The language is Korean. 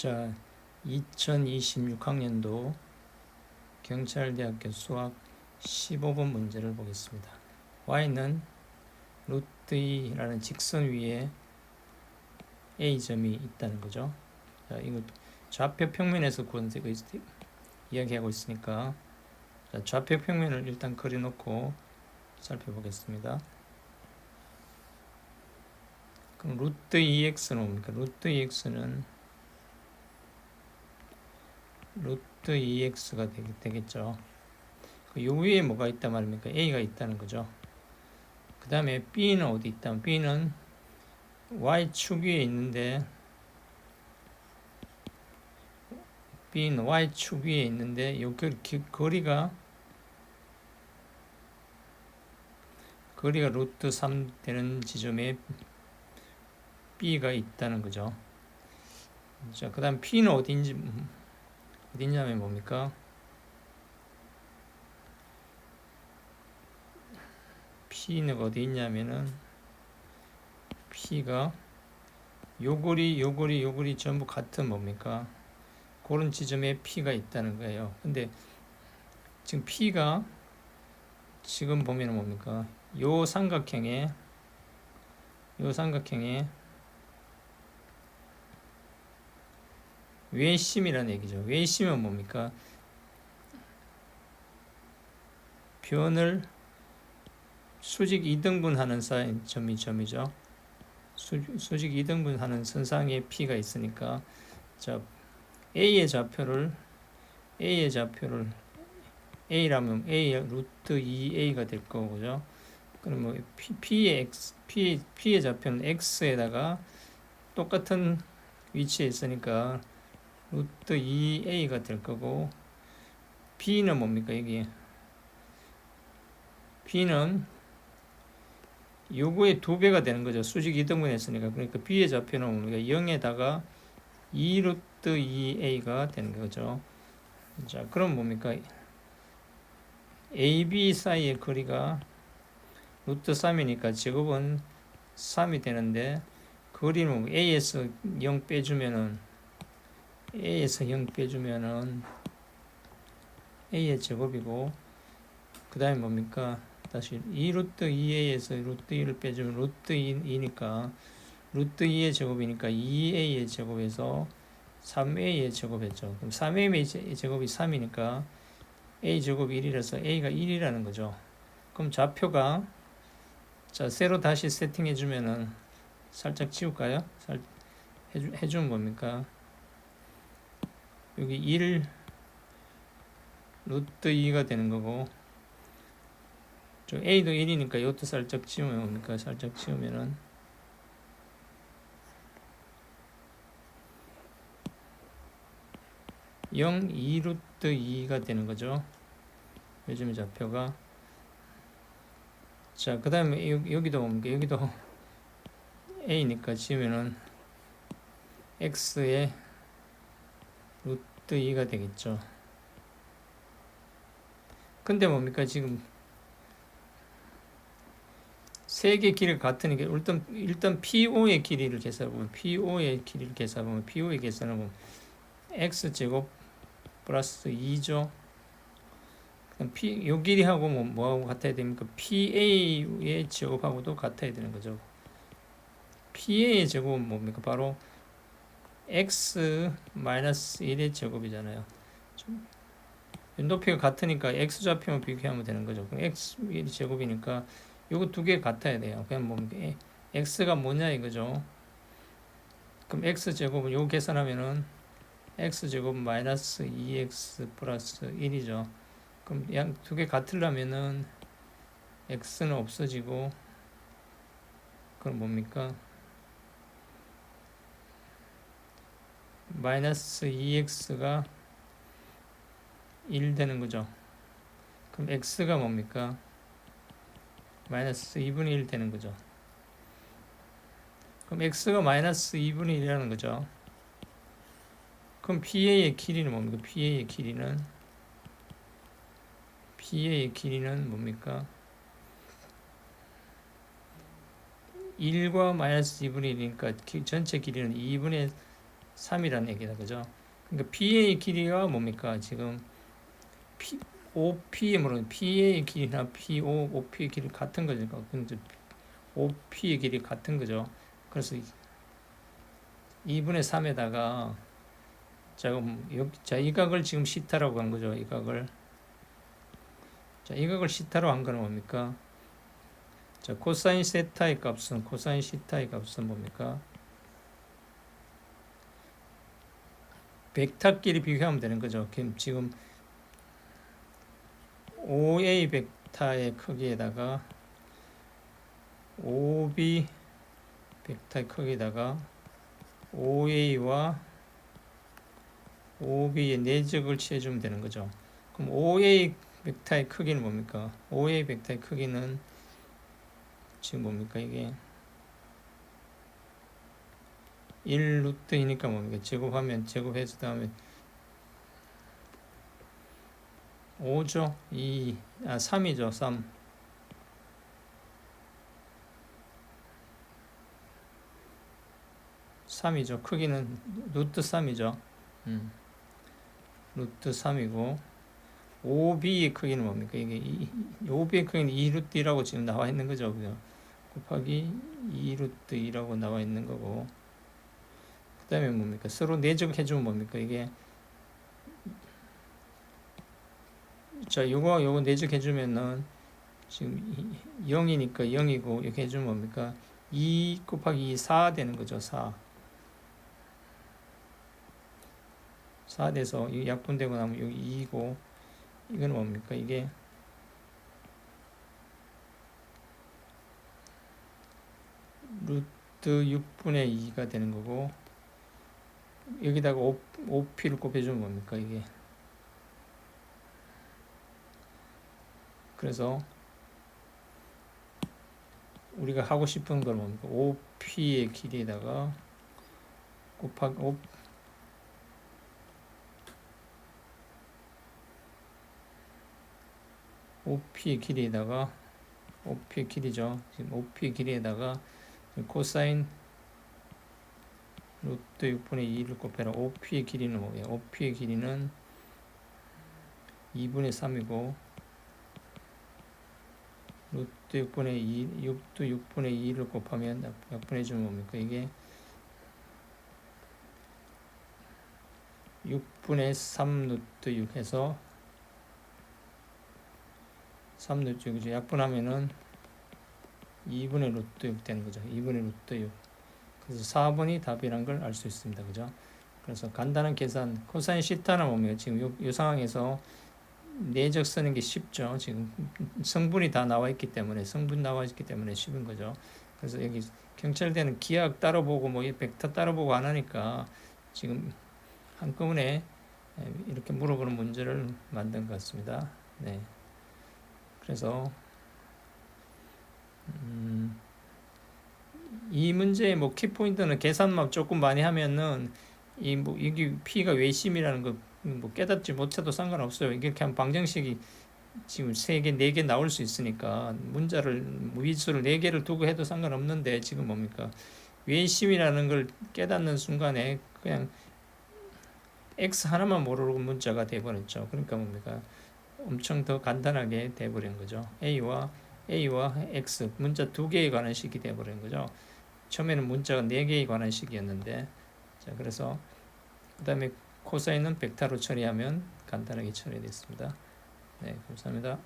자, 2026학년도 경찰대학교 수학 15번 문제를 보겠습니다. y는 루트 2라는 직선 위에 a점이 있다는 거죠. 자, 이거 좌표 평면에서 구한 거 이야기하고 있으니까 자, 좌표 평면을 일단 그려놓고 살펴보겠습니다. 그럼 루트 2x는 뭡니까? 루트 2x는 루트 2x가 되겠죠. 그요 위에 뭐가 있다 말입니까? a가 있다는 거죠. 그 다음에 b는 어디 있다? b는 y축 위에 있는데 b는 y축 위에 있는데 요 거리가 거리가 루트 3 되는 지점에 b가 있다는 거죠. 자, 그 다음 p는 어디인지 어디냐면 뭡니까? P는 어디 있냐면은 P가 요거리 요거리 요거리 전부 같은 뭡니까? 그런 지점에 P가 있다는 거예요. 근데 지금 P가 지금 보면은 뭡니까? 요 삼각형에 요 삼각형에 외심이라는 얘기죠. 외심은 뭡니까? 변을 수직 2등분 하는 사인 점이 점이죠. 수, 수직 2등분 하는 선상에 P가 있으니까 자 A의 좌표를 A의 좌표를 A라면 A 루트 2A가 될 거고요. 그럼 뭐 P, P의 X, P, P의 좌표는 X에다가 똑같은 위치에 있으니까 루트 2a가 될 거고 b는 뭡니까 여기? B는 요거의 두 배가 되는 거죠. 수직 이등분 했으니까. 그러니까 b의 좌표는 뭡니까? 0에다가 2 루트 2a가 되는 거죠. 자 그럼 뭡니까? AB 사이의 거리가 루트 3이니까 제곱은 3이 되는데 거리는 A에서 0 빼주면은 a에서 0 빼주면은 a의 제곱이고 그 다음에 뭡니까 다시 2 루트 2a에서 루트 2를 빼주면 루트 2니까 루트 2의 제곱이니까 2a의 제곱에서 3a의 제곱했죠 그럼 3a의 제곱이 3이니까 a 제곱 1이라서 a가 1이라는 거죠 그럼 좌표가 자 새로 다시 세팅해 주면은 살짝 지울까요? 살, 해주, 해주면 뭡니까? 여기 1 루트 2가 되는 거고 저 a도 1이니까 이것도 살짝 치우면 뭡니까 살짝 치우면은 영 2루트 2가 되는 거죠. 요즘 좌표가 자, 그 다음에 여기도 뭡니까? 여기도 A니까 지으면은 X의 루트 2가 되겠죠. 근데 뭡니까 지금 세 개 길이 같으니까 일단 일단 PO의 길이를 계산해 보면 PO의 길이를 계산해 보면 PO의 계산을 보면 x 제곱 플러스 2죠. 그럼 P 요 길이하고 뭐 뭐하고 같아야 됩니까? PA의 제곱하고도 같아야 되는 거죠. PA의 제곱은 뭡니까? 바로 x 마이너스 1의 제곱이잖아요. 높이가 같으니까 x 좌표만 비교하면 되는 거죠. 그럼 x 1 제곱이니까 요거 두 개 같아야 돼요. 그냥 뭐 x가 뭐냐 이거죠. 그럼 x 제곱은 요 계산하면은 x 제곱 마이너스 2x 플러스 1이죠. 그럼 양 두 개 같으려면은 x는 없어지고 그럼 뭡니까? 마이너스 2x가 1 되는 거죠. 그럼 x가 뭡니까? 마이너스 2분의 1 되는 거죠. 그럼 x가 마이너스 2분의 1이라는 거죠. 그럼 PA의 길이는 뭡니까? PA의 길이는 PA의 길이는 뭡니까? 1과 마이너스 2분의 1이니까 전체 길이는 2분의 3이라는 얘기다 그죠? 그러니까 PA의 길이가 뭡니까? 지금 P, OPM으로 PA의 길이나 PO, OP의 길이 같은 거죠. 근데 OP의 길이 같은 거죠. 그래서 2분의 3에다가 자, 그럼 여기, 자, 이 각을 지금 시타라고 한 거죠. 이 각을. 자, 이 각을 시타로 한 거는 뭡니까? 자, 코사인 세타의 값은 코사인 시타의 값은 뭡니까? 벡터끼리 비교하면 되는 거죠. 지금 OA 벡터의 크기에다가 OB 벡터의 크기에다가 OA와 OB의 내적을 취해주면 되는 거죠. 그럼 OA 벡터의 크기는 뭡니까? OA 벡터의 크기는 지금 뭡니까 이게 1 루트이니까 뭡니까? 제곱하면 제곱해서 다음에 5죠? 2, 아 3이죠 3 3이죠. 크기는 루트 3이죠. 음. 루트 3이고 OB의 크기는 뭡니까? 이게 이, OB의 크기는 2루트라고 지금 나와 있는 거죠 그죠? 곱하기 2루트 2라고 나와 있는 거고. 그 다음에 뭡니까? 서로 내적 해주면 뭡니까? 이게 자 요거 요거 내적 해주면은 지금 0이니까 0이고 이렇게 해주면 뭡니까? 2 곱하기 2 4 되는 거죠 4 4 돼서 이 약분되고 나면 여기 2이고 이건 뭡니까? 이게 루트 6분의 2가 되는 거고 여기다가 5, 5p를 곱해주면 뭡니까 이게 그래서 우리가 하고 싶은 건 뭡니까 5p의 길이에다가 곱하기 5 5p의 길이에다가 5p의 길이죠. 지금 5p의 길이에다가 코사인 루트 6분의 2를 곱해라. 5p의 길이는 뭐예요? 5p의 길이는 2분의 3이고 루트 6분의 2, 6도 6분의 2를 곱하면 약분해 주면 뭡니까? 이게 6분의 3 루트 6 해서 3 루트 6이죠. 약분하면은 2분의 루트 6 되는 거죠. 2분의 루트 6. 그래서 4번이 답이란 걸알 수 있습니다. 그죠? 그래서 간단한 계산, 코사인 시타나 보면 지금 요, 요 상황에서 내적 쓰는 게 쉽죠. 지금 성분이 다 나와 있기 때문에 성분 나와 있기 때문에 쉽은 거죠. 그래서 여기 경찰대는 기하학 따로 보고 뭐 벡터 따로 보고 안 하니까 지금 한꺼번에 이렇게 물어보는 문제를 만든 것 같습니다. 네. 그래서 음, 이 문제의 뭐 키포인트는 계산만 조금 많이 하면은 이 뭐 이게 P가 외심이라는 거 뭐 깨닫지 못해도 상관없어요. 이렇게 하면 방정식이 지금 세 개, 네 개 나올 수 있으니까 문자를 위수를 네 개를 두고 해도 상관없는데 지금 뭡니까 외심이라는 걸 깨닫는 순간에 그냥 x 하나만 모르고 문자가 돼버렸죠. 그러니까 뭡니까 엄청 더 간단하게 돼버린 거죠. a와 a와 x 문자 두 개에 관한 식이 돼버린 거죠. 처음에는 문자가 네 개에 관한 식이었는데 자 그래서 그 다음에 코사인은 벡터로 처리하면 간단하게 처리됐습니다. 네 감사합니다.